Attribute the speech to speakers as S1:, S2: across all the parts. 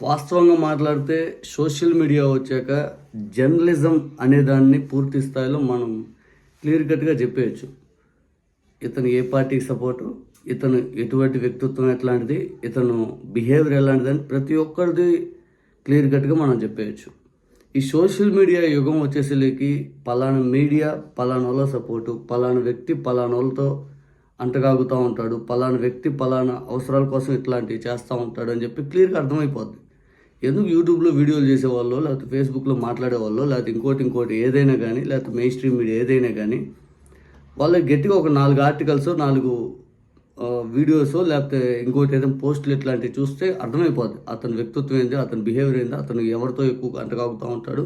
S1: వాస్తవంగా మాట్లాడితే social media వచ్చాక జర్నలిజం అనే దాన్ని పూర్తి స్థాయిలో మనం క్లియర్ కట్గా చెప్పేయచ్చు. ఇతను ఏ పార్టీకి సపోర్టు ఇతను ఎటువంటి వ్యక్తిత్వం ఎట్లాంటిది ఇతను బిహేవియర్ ఎలాంటిది అని ప్రతి ఒక్కరిది క్లియర్ కట్గా మనం చెప్పేయచ్చు. ఈ సోషల్ మీడియా యుగం వచ్చేసరికి పలానా మీడియా పలానా వాళ్ళ సపోర్టు పలానా వ్యక్తి పలానా వాళ్ళతో అంటగాగుతూ ఉంటాడు పలానా వ్యక్తి పలానా అవసరాల కోసం ఇట్లాంటివి చేస్తూ ఉంటాడు అని చెప్పి క్లియర్గా అర్థమైపోద్ది. ఎందుకు యూట్యూబ్లో వీడియోలు చేసేవాళ్ళు లేకపోతే ఫేస్బుక్లో మాట్లాడేవాళ్ళు లేకపోతే ఇంకోటి ఇంకోటి ఏదైనా కానీ లేకపోతే మెయిన్ స్ట్రీమ్ మీడియా ఏదైనా కానీ వాళ్ళకి గట్టిగా ఒక నాలుగు ఆర్టికల్స్ నాలుగు వీడియోస్ లేకపోతే ఇంకోటి ఏదైనా పోస్టులు ఇట్లాంటివి చూస్తే అర్థమైపోద్ది. అతని వ్యక్తిత్వం ఏంది అతని బిహేవియర్ ఏంది అతను ఎవరితో ఎక్కువ అంటగాగుతూ ఉంటాడు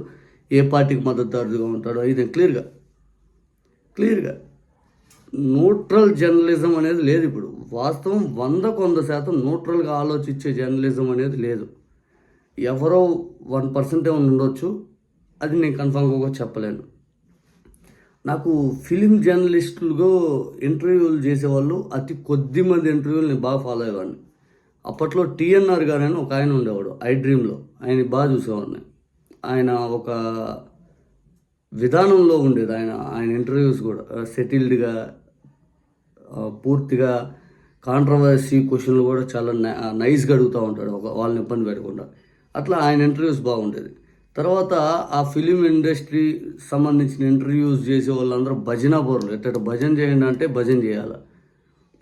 S1: ఏ పార్టీకి మద్దతుదారుగా ఉంటాడు ఇది క్లియర్గా క్లియర్గా న్యూట్రల్ జర్నలిజం అనేది లేదు ఇప్పుడు. వాస్తవం వందకు వంద శాతం న్యూట్రల్గా ఆలోచించే జర్నలిజం అనేది లేదు. ఎవరో వన్ పర్సెంట్ ఏమైనా ఉండొచ్చు. అది నేను కన్ఫామ్గా చెప్పలేను. నాకు ఫిలిం జర్నలిస్టులుగా ఇంటర్వ్యూలు చేసేవాళ్ళు అతి కొద్ది మంది ఇంటర్వ్యూలు నేను బాగా ఫాలో అయ్యేవాడిని. అప్పట్లో టీఎన్ఆర్ గారు అని ఒక ఆయన ఉండేవాడు ఐ డ్రీమ్లో. ఆయన బాగా చూసేవాడిని. ఆయన ఒక విధానంలో ఉండేది ఆయన ఆయన ఇంటర్వ్యూస్ కూడా. సెటిల్డ్గా పూర్తిగా కాంట్రవర్సీ క్వశ్చన్లు కూడా చాలా నైస్గా అడుగుతూ ఉంటాడు. ఒక వాళ్ళని ఇబ్బంది పెట్టకుండా. అట్లా ఆయన ఇంటర్వ్యూస్ బాగుండేది. తర్వాత ఆ ఫిలిం ఇండస్ట్రీ సంబంధించిన ఇంటర్వ్యూస్ చేసే వాళ్ళందరూ భజన బోర్లు ఎట్ట భజన చేయండి అంటే భజన చేయాలి.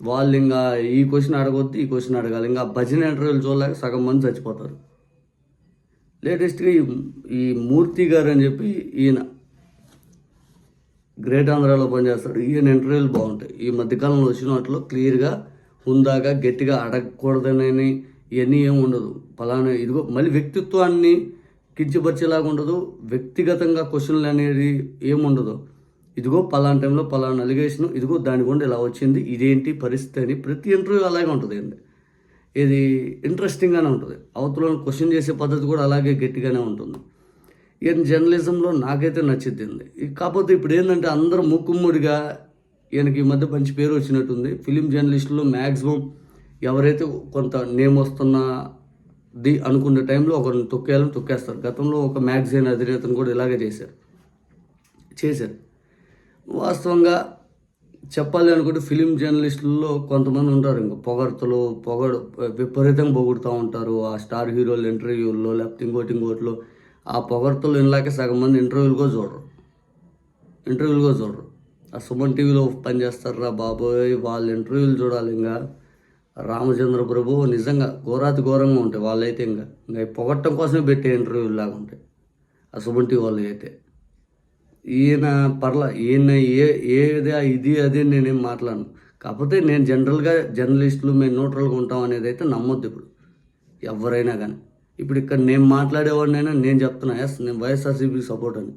S1: వాళ్ళు ఇంకా ఈ క్వశ్చన్ అడగొద్దు ఈ క్వశ్చన్ అడగాలి. ఇంకా భజన ఇంటర్వ్యూలు చూడలేక సగం మంది చచ్చిపోతారు. లేటెస్ట్గా ఈ ఈ మూర్తి గారు అని చెప్పి ఈయన గ్రేట్ ఆంధ్రాలో పనిచేస్తాడు. ఈయన ఇంటర్వ్యూలు బాగుంటాయి. ఈ మధ్యకాలంలో వచ్చిన వాటిలో క్లియర్గా హుందాగా గట్టిగా అడగకూడదనని ఇవన్నీ ఏమి ఉండదు. ఫలానా ఇదిగో మళ్ళీ వ్యక్తిత్వాన్ని కించపరిచేలాగా ఉండదు. వ్యక్తిగతంగా క్వశ్చన్లు అనేది ఏముండదు ఇదిగో పలానా టైంలో పలానా అలిగేషన్ ఇదిగో దాని గుండా ఇలా వచ్చింది ఇదేంటి పరిస్థితి అని ప్రతి ఇంటర్వ్యూ అలాగే ఉంటుంది అండి. ఇది ఇంట్రెస్టింగ్గానే ఉంటుంది. అవతల క్వశ్చన్ చేసే పద్ధతి కూడా అలాగే గట్టిగానే ఉంటుంది. ఈయన జర్నలిజంలో నాకైతే నచ్చింది. కాకపోతే ఇప్పుడు ఏంటంటే అందరూ ముక్కుమ్మడిగా ఈయనకి ఈ మధ్య మంచి పేరు వచ్చినట్టుంది. ఫిలిం జర్నలిస్టులో మ్యాక్సిమం ఎవరైతే కొంత నేమ్ వస్తున్నది అనుకున్న టైంలో ఒకరిని తొక్కేయాలని తొక్కేస్తారు. గతంలో ఒక మ్యాగజైన్ అధినేతను కూడా ఇలాగే చేశారు. చేశారు. వాస్తవంగా చెప్పాలి అనుకుంటే ఫిలిం జర్నలిస్టుల్లో కొంతమంది ఉంటారు. ఇంకా పొగడతలు పొగడు విపరీతంగా పొగుడుతూ ఉంటారు. ఆ స్టార్ హీరోలు ఇంటర్వ్యూల్లో లేకపోతే ఇంకోటి ఇంకోటిలో ఆ పొగడతలు ఇలాగే సగం మంది ఇంటర్వ్యూలు కూడా చూడరు. ఇంటర్వ్యూలు కూడా చూడరు. ఆ సుమన్ టీవీలో పనిచేస్తారా బాబోయ్? వాళ్ళ ఇంటర్వ్యూలు చూడాలి ఇంకా రామచంద్ర ప్రభు నిజంగా ఘోరాతి ఘోరంగా ఉంటాయి. వాళ్ళైతే ఇంకా ఇంకా పొగట్టం కోసమే పెట్టే ఇంటర్వ్యూలు లాగా ఉంటాయి. ఆ వాళ్ళు అయితే. ఈయన పర్ల ఈయన ఏ ఏది ఇది అది నేనేం మాట్లాడను. కాకపోతే నేను జనరల్గా జర్నలిస్టులు మేము న్యూట్రల్గా ఉంటాం అనేది అయితే నమ్మొద్దు ఇప్పుడు. ఎవరైనా కానీ. ఇప్పుడు ఇక్కడ నేను మాట్లాడేవాడినైనా నేను చెప్తున్నా ఎస్ నేను వైఎస్ఆర్సీపీకి సపోర్ట్ అని.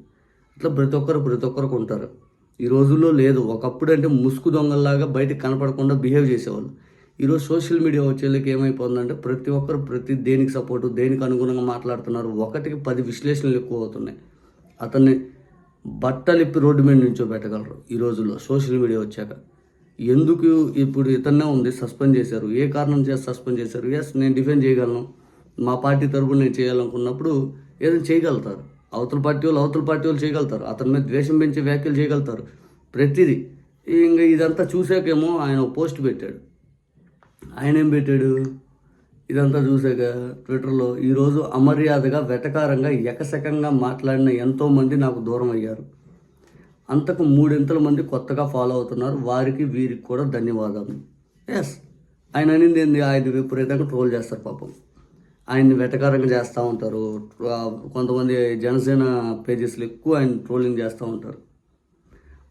S1: ఇట్లా ప్రతి ఒక్కరు ప్రతి ఒక్కరికి ఉంటారు. ఈ రోజుల్లో లేదు. ఒకప్పుడు అంటే ముసుగు దొంగల్లాగా బయటకు కనపడకుండా బిహేవ్ చేసేవాళ్ళు. ఈరోజు సోషల్ మీడియా వచ్చేళ్ళకి ఏమైపోతుందంటే ప్రతి ఒక్కరు ప్రతి దేనికి సపోర్టు దేనికి అనుగుణంగా మాట్లాడుతున్నారు ఒకటికి పది విశ్లేషణలు ఎక్కువ అవుతున్నాయి అతన్ని బట్టలిప్పి రోడ్డు మీద నిల్చోబెట్టగలరు ఈ రోజుల్లో సోషల్ మీడియా వచ్చాక. ఎందుకు ఇప్పుడు ఇతన్నే ఉంది సస్పెండ్ చేశారు? ఏ కారణం చేసి సస్పెండ్ చేశారు? ఎస్ నేను డిఫెండ్ చేయగలను. మా పార్టీ తరపున నేను చేయాలనుకున్నప్పుడు ఏదైనా చేయగలుగుతారు. అవతల పార్టీ వాళ్ళు అవతల పార్టీ వాళ్ళు చేయగలుగుతారు. అతని మీద ద్వేషం పెంచే వ్యాఖ్యలు చేయగలుగుతారు. ప్రతిదీ. ఇంకా ఇదంతా చూసాకేమో ఆయన పోస్ట్ పెట్టాడు. ఆయన ఏం పెట్టాడు? ఇదంతా చూసాక ట్విట్టర్లో ఈరోజు అమర్యాదగా వెటకారంగా ఎకసకంగా మాట్లాడిన ఎంతోమంది నాకు దూరం అయ్యారు. అంతకు మూడింతల మంది కొత్తగా ఫాలో అవుతున్నారు. వారికి వీరికి కూడా ధన్యవాదాలు. ఎస్ ఆయన అనింది ఏంది? ఆయన విపరీతంగా ట్రోల్ చేస్తారు పాపం. ఆయన్ని వెటకారంగా చేస్తూ ఉంటారు. కొంతమంది జనసేన పేజెస్లు ఎక్కువ ఆయన ట్రోలింగ్ చేస్తూ ఉంటారు.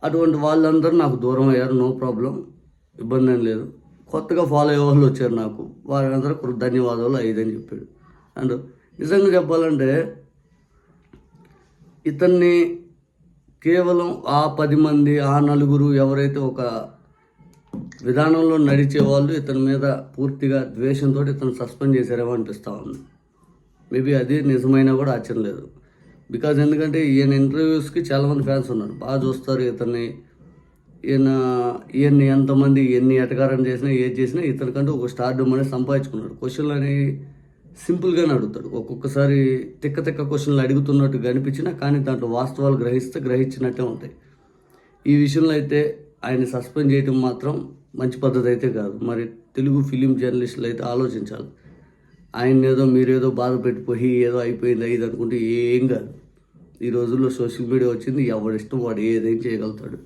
S1: అటువంటి వాళ్ళందరూ నాకు దూరం అయ్యారు. నో ప్రాబ్లం ఇబ్బంది ఏం లేదు. కొత్తగా ఫాలో అయ్యే వాళ్ళు వచ్చారు నాకు. వారందరూ కృ- ధన్యవాదాలు ఐదని చెప్పాడు. అండ్ నిజంగా చెప్పాలంటే ఇతన్ని కేవలం ఆ పది మంది ఆ నలుగురు ఎవరైతే ఒక విధానంలో నడిచే వాళ్ళు ఇతని మీద పూర్తిగా ద్వేషంతో ఇతను సస్పెండ్ చేశారేమో అనిపిస్తూ ఉంది. మేబీ అది నిజమైనా కూడా ఆశ్చర్యం లేదు. బికాజ్ ఎందుకంటే ఈయన ఇంటర్వ్యూస్కి చాలామంది ఫ్యాన్స్ ఉన్నారు. బాగా చూస్తారు ఇతన్ని. ఈయన ఈయన్ని ఎంతమంది ఎన్ని ఎటకారం చేసినా ఏది చేసినా ఇతనికంటూ ఒక స్టార్డమ్ అనేది సంపాదించుకున్నాడు. క్వశ్చన్లు అనేవి సింపుల్గానే అడుగుతాడు. ఒక్కొక్కసారి తిక్క తిక్క క్వశ్చన్లు అడుగుతున్నట్టు కనిపించినా కానీ దాంట్లో వాస్తవాలు గ్రహిస్తే గ్రహించినట్టే ఉంటాయి. ఈ విషయంలో అయితే ఆయన సస్పెండ్ చేయడం మాత్రం మంచి పద్ధతి అయితే కాదు. మరి తెలుగు ఫిలిం జర్నలిస్టులు అయితే ఆలోచించాలి. ఆయన ఏదో మీరేదో బాధ పెట్టిపోయి ఏదో అయిపోయింది ఇది అనుకుంటే ఏం కాదు. ఈ రోజుల్లో సోషల్ మీడియా వచ్చింది ఎవడిష్టం వాడు ఏదైనా చేయగలుగుతాడు.